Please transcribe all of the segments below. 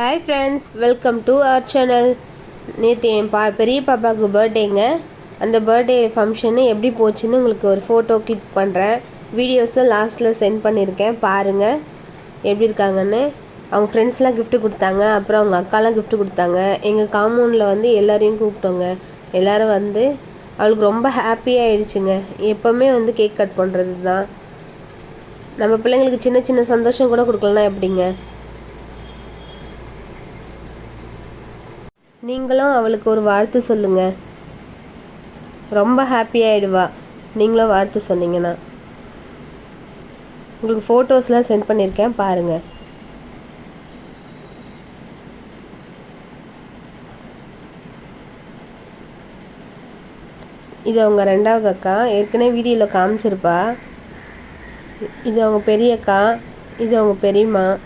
Hi friends welcome to our channel நேற்று என் பா பெரிய பாப்பாவுக்கு பர்த்டேங்க அந்த பர்த்டே ஃபங்க்ஷனு எப்படி போச்சுன்னு உங்களுக்கு ஒரு ஃபோட்டோ கிளிக் பண்ணுறேன் வீடியோஸை லாஸ்ட்டில் சென்ட் பண்ணியிருக்கேன் பாருங்கள் எப்படி இருக்காங்கன்னு. அவங்க ஃப்ரெண்ட்ஸ்லாம் கிஃப்ட்டு கொடுத்தாங்க. அப்புறம் அவங்க அக்காலாம் கிஃப்ட்டு கொடுத்தாங்க. எங்கள் காம்பவுண்டில் வந்து எல்லோரையும் கூப்பிட்டோங்க. எல்லோரும் வந்து அவளுக்கு ரொம்ப ஹாப்பியாகிடுச்சுங்க எப்போவுமே வந்து கேக் கட் பண்ணுறது தான் நம்ம பிள்ளைங்களுக்கு சின்ன சின்ன சந்தோஷம் கூட கொடுக்கலனா எப்படிங்க? நீங்களும் அவளுக்கு ஒரு வாழ்த்து சொல்லுங்க. ரொம்ப ஹாப்பி நீங்களும் வாழ்த்து சொன்னீங்கன்னா. உங்களுக்கு ஃபோட்டோஸ்லாம் சென்ட் பண்ணியிருக்கேன் பாருங்க. இது அவங்க ரெண்டாவது அக்கா. ஏற்கனவே வீடியோவில் காமிச்சிருப்பா. இது அவங்க பெரிய அக்கா. இது அவங்க பெரியம்மா.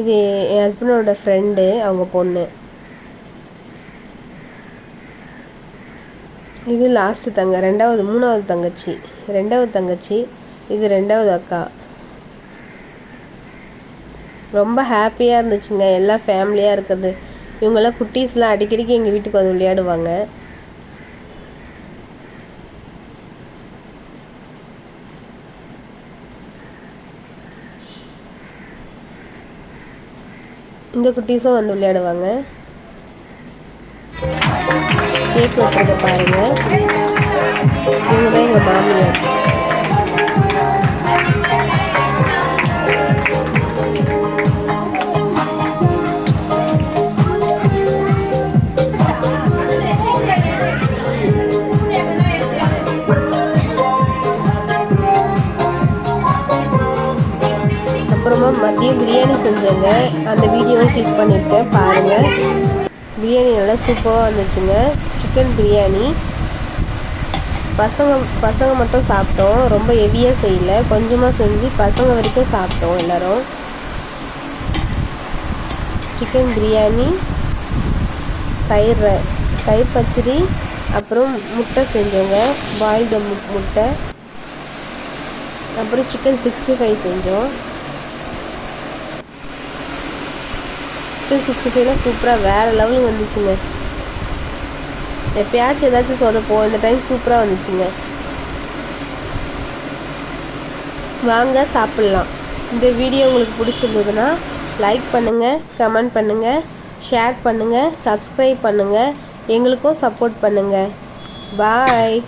இது என் ஹஸ்பண்டோட ஃப்ரெண்டு அவங்க பொண்ணு. இது லாஸ்ட்டு தங்க ரெண்டாவது மூணாவது தங்கச்சி. ரெண்டாவது தங்கச்சி இது ரெண்டாவது அக்கா. ரொம்ப ஹாப்பியாக இருந்துச்சுங்க. எல்லாம் ஃபேமிலியாக இருக்குது. இவங்கெல்லாம் குட்டீஸ்லாம் அடிக்கடிக்கு எங்கள் வீட்டுக்கு வந்து விளையாடுவாங்க. இந்த குட்டீஸும் வந்து விளையாடுவாங்க. கேக் வெட்டுறத பாருங்க. இவங்க தான் எங்கள் மாமியார். அப்புறமா பிரியாணி செஞ்சேங்க. அந்த வீடியோவை கிளிக் பண்ணியிருக்கேன் பாருங்கள் பிரியாணி நல்லா சூப்பராக வந்துச்சுங்க சிக்கன் பிரியாணி. பசங்க பசங்க மட்டும் சாப்பிட்டோம். ரொம்ப ஹெவியாக செய்யல. கொஞ்சமாக செஞ்சு பசங்க வரைக்கும் சாப்பிட்டோம் எல்லோரும். சிக்கன் பிரியாணி தயிர் தயிர் பச்சடி அப்புறம் முட்டை செஞ்சோங்க. பாயில்டு முட்டை. அப்புறம் சிக்கன் சிக்ஸ்டி ஃபைவ் செஞ்சோம். சிக்கன் சிக்ஸ்டி ஃபைவ்லாம் சூப்பராக வேறு லெவலுக்கு வந்துச்சுங்க. எப்பயாச்சும் ஏதாச்சும் சொதப்போம் இந்த டைம் சூப்பராக வந்துச்சுங்க. வாங்க சாப்பிட்லாம். இந்த வீடியோ உங்களுக்கு பிடிச்சிருந்ததுன்னா லைக் பண்ணுங்கள் கமெண்ட் பண்ணுங்கள் ஷேர் பண்ணுங்கள் சப்ஸ்கிரைப் பண்ணுங்கள் எங்களுக்கும் சப்போர்ட் பண்ணுங்கள் பாய்